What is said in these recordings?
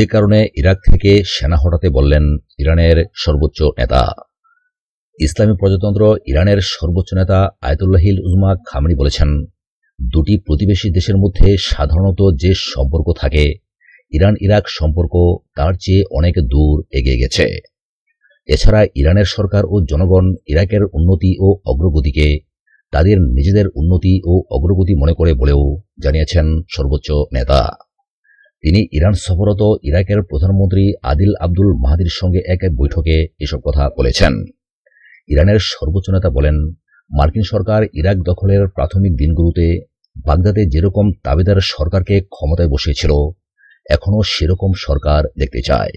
যে কারণে ইরাক থেকে সেনা হটাতে বললেন ইরানের সর্বোচ্চ নেতা। ইসলামী প্রজাতন্ত্র ইরানের সর্বোচ্চ নেতা আয়তুল্লাহিল উজমা খামনি বলেছেন, দুটি প্রতিবেশী দেশের মধ্যে সাধারণত যে সম্পর্ক থাকে ইরান ইরাক সম্পর্ক তার চেয়ে অনেক দূর এগিয়ে গেছে। এছাড়া ইরানের সরকার ও জনগণ ইরাকের উন্নতি ও অগ্রগতিকে তাদের নিজেদের উন্নতি ও অগ্রগতি মনে করে বলেও জানিয়েছেন সর্বোচ্চ নেতা। তিনি ইরান সফরত ইরাকের প্রধানমন্ত্রী আদিল আব্দুল মাহাদির সঙ্গে এক এক বৈঠকে এসব কথা বলেছেন। ইরানের সর্বোচ্চ নেতা বলেন, মার্কিন সরকার ইরাক দখলের প্রাথমিক দিনগুলোতে বাগদাদে যেরকম তাবেদার সরকারকে ক্ষমতায় বসিয়েছিল এখনও সেরকম সরকার দেখতে চায়।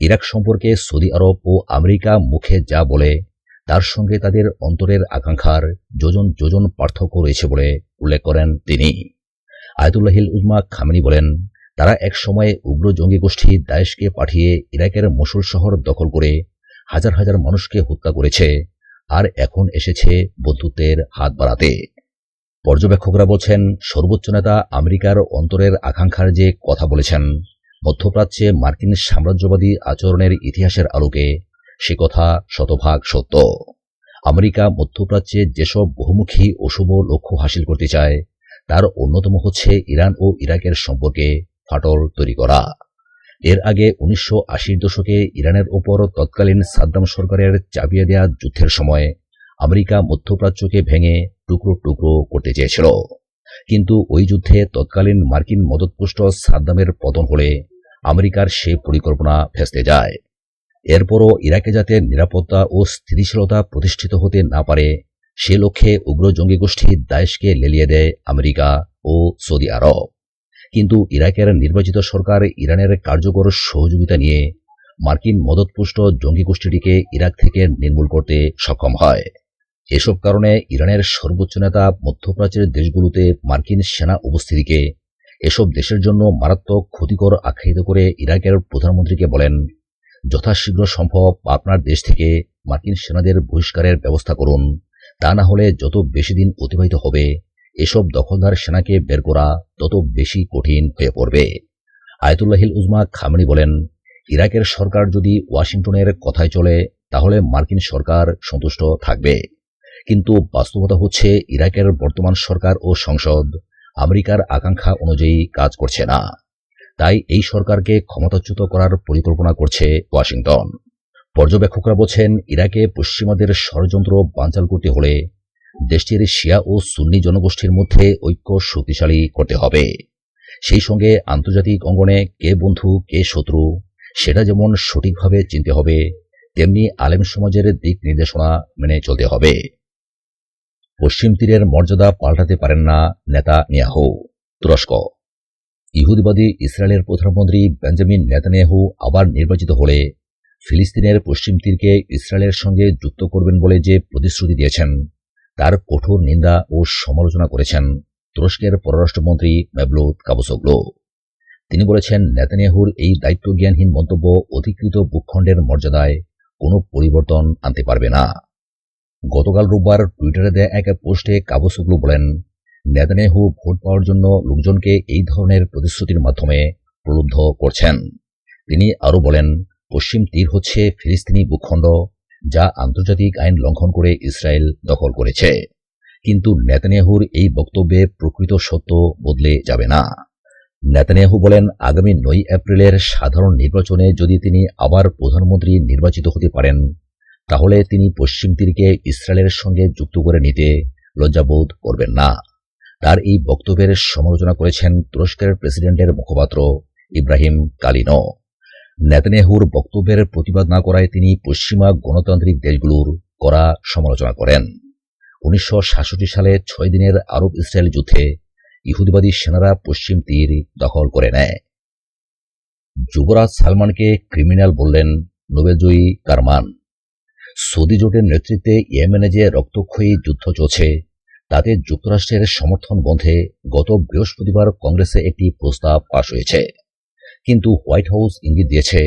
ইরাক সম্পর্কে সৌদি আরব ও আমেরিকা মুখে যা বলে, তার সঙ্গে তাদের অন্তরের আকাঙ্ক্ষার যোজন যোজন পার্থক্য রয়েছে বলে উল্লেখ করেন তিনি। আয়তুল্লাহিল উজমা খামিনি বলেন তারা এক সময়ে উগ্র জঙ্গি গোষ্ঠী দায়েশকে পাঠিয়ে ইরাকের মসুল শহর দখল করে হাজার হাজার মানুষকে হত্যা করেছে আর এখন এসেছে বন্ধুত্বের হাত বাড়াতে। পর্যবেক্ষকরা বলছেন, সর্বোচ্চ নেতা আমেরিকার অন্তরের আকাঙ্ক্ষার যে কথা বলেছেন, মধ্যপ্রাচ্যে মার্কিন সাম্রাজ্যবাদী আচরণের ইতিহাসের আলোকে সে কথা শতভাগ সত্য। আমেরিকা মধ্যপ্রাচ্যে যেসব বহুমুখী অশুভ লক্ষ্য হাসিল করতে চায়, তার অন্যতম হচ্ছে ইরান ও ইরাকের সম্পর্কে ফাটল তৈরি করা। এর আগে উনিশশো আশির দশকে ইরানের ওপর তৎকালীন সাদ্দাম সরকারের চাপিয়ে দেয়া যুদ্ধের সময় আমেরিকা মধ্যপ্রাচ্যকে ভেঙে টুকরো টুকরো করতে চেয়েছিল। কিন্তু ওই যুদ্ধে তৎকালীন মার্কিন মদতপুষ্ট সাদ্দামের পতন হলে আমেরিকার সে পরিকল্পনা ভেস্তে যায়। এরপরও ইরাকে যাতে নিরাপত্তা ও স্থিতিশীলতা প্রতিষ্ঠিত হতে না পারে, সে লক্ষ্যে উগ্র জঙ্গি গোষ্ঠী দায়েশকে লেলিয়ে দেয় আমেরিকা ও সৌদি আরব। কিন্তু ইরাকের নির্বাচিত সরকার ইরানের কার্যকর সহযোগিতা নিয়ে মার্কিন মদতপুষ্ট জঙ্গি গোষ্ঠীটিকে ইরাক থেকে নির্মূল করতে সক্ষম হয়। এসব কারণে ইরানের সর্বোচ্চ নেতা মধ্যপ্রাচ্যের দেশগুলোতে মার্কিন সেনা উপস্থিতিকে এসব দেশের জন্য মারাত্মক ক্ষতিকর আখ্যায়িত করে ইরাকের প্রধানমন্ত্রীকে বলেন, যথাশীঘ্র সম্ভব আপনার দেশ থেকে মার্কিন সেনাদের বহিষ্কারের ব্যবস্থা করুন। তা না হলে যত বেশি দিন অতিবাহিত হবে এসব দখলদার সেনাকে বের করা তত বেশি কঠিন হয়ে পড়বে। আয়তুল্লাহিল উজমা খামনি বলেন, ইরাকের সরকার যদি ওয়াশিংটনের কথায় চলে, তাহলে মার্কিন সরকার সন্তুষ্ট থাকবে। কিন্তু বাস্তবতা হচ্ছে, ইরাকের বর্তমান সরকার ও সংসদ আমেরিকার আকাঙ্ক্ষা অনুযায়ী কাজ করছে না। তাই এই সরকারকে ক্ষমতাচ্যুত করার পরিকল্পনা করছে ওয়াশিংটন। পর্যবেক্ষকরা বলছেন, ইরাকে পশ্চিমাদের ষড়যন্ত্র বাঞ্চাল করতে হলে দেশটির শিয়া ও সুন্নি জনগোষ্ঠীর মধ্যে ঐক্য শক্তিশালী করতে হবে। সেই সঙ্গে আন্তর্জাতিক অঙ্গনে কে বন্ধু, কে শত্রু, সেটা যেমন সঠিকভাবে চিনতে হবে, তেমনি আলেম সমাজের দিক নির্দেশনা মেনে চলতে হবে। পশ্চিম তীরের মর্যাদা পাল্টাতে পারেন না নেতা নিয়াহু তুরস্ক। ইহুদিবাদী ইসরায়েলের প্রধানমন্ত্রী বেঞ্জামিন নেতানিয়াহু আবার নির্বাচিত হলে ফিলিস্তিনের পশ্চিম তীরকে ইসরায়েলের সঙ্গে যুক্ত করবেন বলে যে প্রতিশ্রুতি দিয়েছেন। তার কঠোর নিন্দা ও সমালোচনা করেছেন তুরস্কের পররাষ্ট্রমন্ত্রী মেবলুদ কাবুসোগলো তিনি বলেছেন, নেতানিয়াহুর এই দায়িত্বজ্ঞানহীন মন্তব্য অধিকৃত ভূখণ্ডের মর্যাদায় কোনো পরিবর্তন আনতে পারবে না। গতকাল রোববার টুইটারে দেয়া এক পোস্টে কাবুসোগলো বলেন, নেতানিয়াহু ভোট পাওয়ার জন্য লোকজনকে এই ধরনের প্রতিশ্রুতির মাধ্যমে প্রলুব্ধ করছেন। তিনি আরও বলেন, পশ্চিম তীর হচ্ছে ফিলিস্তিনি ভূখণ্ড যা আন্তর্জাতিক আইন লঙ্ঘন করে ইসরায়েল দখল করেছে। কিন্তু নেতানিয়াহুর এই বক্তব্যে প্রকৃত সত্য বদলে যাবে না। নেতানিয়াহু বলেন, আগামী নয় এপ্রিলের সাধারণ নির্বাচনে যদি তিনি আবার প্রধানমন্ত্রী নির্বাচিত হতে পারেন, তাহলে তিনি পশ্চিম তীরকে ইসরায়েলের সঙ্গে যুক্ত করে নিতে লজ্জাবোধ করবেন না। তার এই বক্তব্যের সমালোচনা করেছেন তুরস্কের প্রেসিডেন্টের মুখপাত্র ইব্রাহিম কালিনো নেতানিয়াহুর বক্তব্যের প্রতিবাদ না করায় তিনি পশ্চিমা গণতান্ত্রিক দেশগুলোর করা সমালোচনা করেন। উনিশশো সাতষট্টি সালে ছয় দিনের আরব ইসরায়েল যুদ্ধে ইহুদিবাদী সেনারা পশ্চিম তীর দখল করে নেয়। যুবরাজ সালমানকে ক্রিমিনাল বললেন নোবেলজয়ী কারমান। সৌদি জোটের নেতৃত্বে ইয়েমেনে যে রক্তক্ষয়ী যুদ্ধ চলছে, তাতে যুক্তরাষ্ট্রের সমর্থন বন্ধে গত বৃহস্পতিবার কংগ্রেসে একটি প্রস্তাব পাশ হয়েছে। কিন্তু হোয়াইট হাউস ইঙ্গিত দিয়েছে,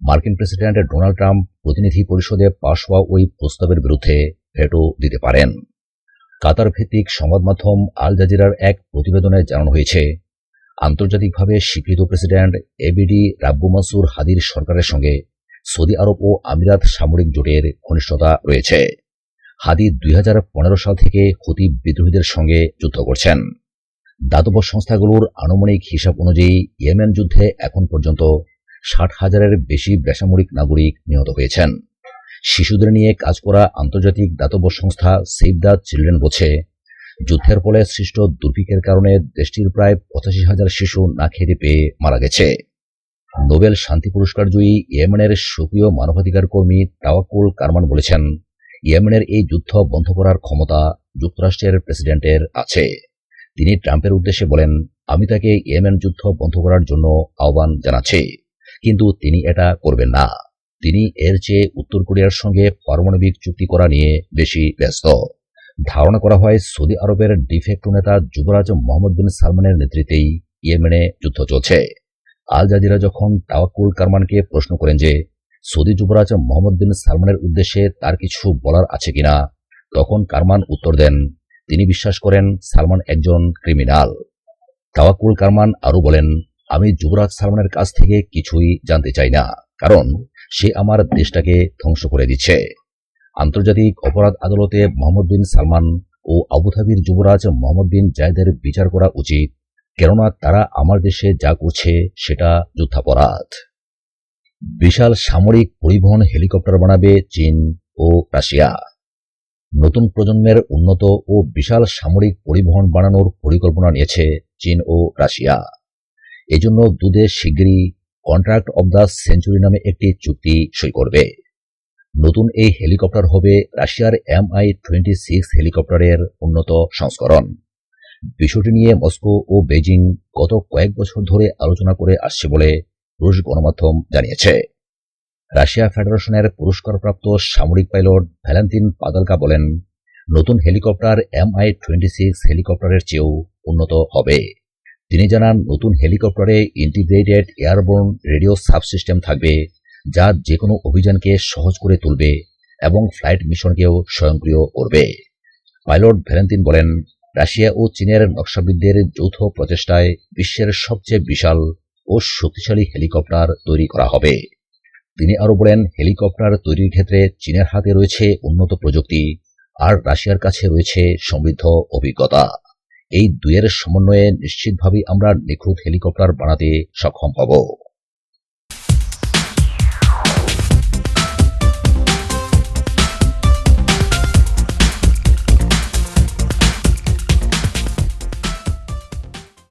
মার্কিন প্রেসিডেন্ট ডোনাল্ড ট্রাম্প প্রতিনিধি পরিষদে পাশ হওয়া ওই প্রস্তাবের বিরুদ্ধে ভেটো দিতে পারেন। কাতার ভিত্তিক সংবাদ মাধ্যম আল জাজিরার এক প্রতিবেদনে জানানো হয়েছে, আন্তর্জাতিকভাবে স্বীকৃত প্রেসিডেন্ট এবিডি রাব্বু মাসুর হাদির সরকারের সঙ্গে সৌদি আরব ও আমিরাত সামরিক জোটের ঘনিষ্ঠতা রয়েছে। হাদি দুই সাল থেকে হুতি বিদ্রোহীদের সঙ্গে যুদ্ধ করছেন। দাতব্য সংস্থাগুলোর আনুমানিক হিসাব অনুযায়ী ইয়েমেন যুদ্ধে এখন পর্যন্ত ষাট হাজারের বেশি বেসামরিক নাগরিক নিহত হয়েছেন। শিশুদের নিয়ে কাজ করা আন্তর্জাতিক দাতব্য সংস্থা সেভ দ্য চিলড্রেন বলছে, যুদ্ধের ফলে সৃষ্ট দুর্ভিক্ষের কারণে দেশটির প্রায় পঁচাশি হাজার শিশু না খেতে পেয়ে মারা গেছে। নোবেল শান্তি পুরস্কার জয়ী ইয়েমেনের সক্রিয় মানবাধিকার কর্মী তাওয়াকুল কারমান বলেছেন, ইয়েমেনের এই যুদ্ধ বন্ধ করার ক্ষমতা যুক্তরাষ্ট্রের প্রেসিডেন্টের আছে। তিনি ট্রাম্পের উদ্দেশ্যে বলেন, আমি তাকে ইয়েমেন যুদ্ধ বন্ধ করার জন্য আহ্বান জানাচ্ছি, কিন্তু তিনি এটা করবেন না। তিনি এর চেয়ে উত্তর কোরিয়ার সঙ্গে পারমাণবিক চুক্তি করা নিয়ে বেশি ব্যস্ত। ধারণা করা হয়, সৌদি আরবের ডিফেক্টো নেতা যুবরাজ মোহাম্মদ বিন সালমানের নেতৃত্বেই ইয়েমেনে যুদ্ধ চলছে। আল জাজিরা যখন তাওয়াক্কুল কারমানকে প্রশ্ন করেন যে, সৌদি যুবরাজ মোহাম্মদ বিন সালমানের উদ্দেশ্যে তার কিছু বলার আছে কিনা? তখন কারমান উত্তর দেন তিনি বিশ্বাস করেন সালমান একজন ক্রিমিনাল। তাওয়াকুল কারমান আরও বলেন, আমি যুবরাজ সালমানের কাছ থেকে কিছুই জানতে চাই না, কারণ সে আমার দেশটাকে ধ্বংস করে দিচ্ছে। আন্তর্জাতিক অপরাধ আদালতে মোহাম্মদ বিন সালমান ও আবুধাবির যুবরাজ মোহাম্মদ বিন জায়দের বিচার করা উচিত, কেননা তারা আমার দেশে যা করছে সেটা যুদ্ধাপরাধ। বিশাল সামরিক পরিবহন হেলিকপ্টার বানাবে চীন ও রাশিয়া। নতুন প্রজন্মের উন্নত ও বিশাল সামরিক পরিবহন বানানোর পরিকল্পনা নিয়েছে চীন ও রাশিয়া। এজন্য দুদেশ শিগগিরই কন্ট্রাক্ট অব দ্য সেঞ্চুরি নামে একটি চুক্তি সই করবে। নতুন এই হেলিকপ্টার হবে রাশিয়ার এম আই টোয়েন্টি সিক্স হেলিকপ্টারের উন্নত সংস্করণ। বিষয়টি নিয়ে মস্কো ও বেজিং গত কয়েক বছর ধরে আলোচনা করে আসছে বলে রুশ গণমাধ্যম জানিয়েছে। রাশিয়া ফেডারেশনের পুরস্কারপ্রাপ্ত সামরিক পাইলট ভ্যালেন্তিন পাদালকা বলেন, নতুন হেলিকপ্টার এমআই টোয়েন্টি সিক্স হেলিকপ্টারের চেয়েও উন্নত হবে। তিনি জানান, নতুন হেলিকপ্টারে ইন্টিগ্রেটেড এয়ারবোর্ন রেডিও সাবসিস্টেম থাকবে, যা যে কোনো অভিযানকে সহজ করে তুলবে এবং ফ্লাইট মিশনকেও স্বয়ংক্রিয় করবে। পাইলট ভ্যালেন্তিন বলেন, রাশিয়া ও চীনের নকশাবিদদের যৌথ প্রচেষ্টায় বিশ্বের সবচেয়ে বিশাল ও শক্তিশালী হেলিকপ্টার তৈরি করা হবে। তিনি আরও বলেন, হেলিকপ্টার তৈরির ক্ষেত্রে চীনের হাতে রয়েছে উন্নত প্রযুক্তি, আর রাশিয়ার কাছে রয়েছে সমৃদ্ধ অভিজ্ঞতা। এই দুয়ের সমন্বয়ে নিশ্চিতভাবেই আমরা নিখুঁত হেলিকপ্টার বানাতে সক্ষম হব।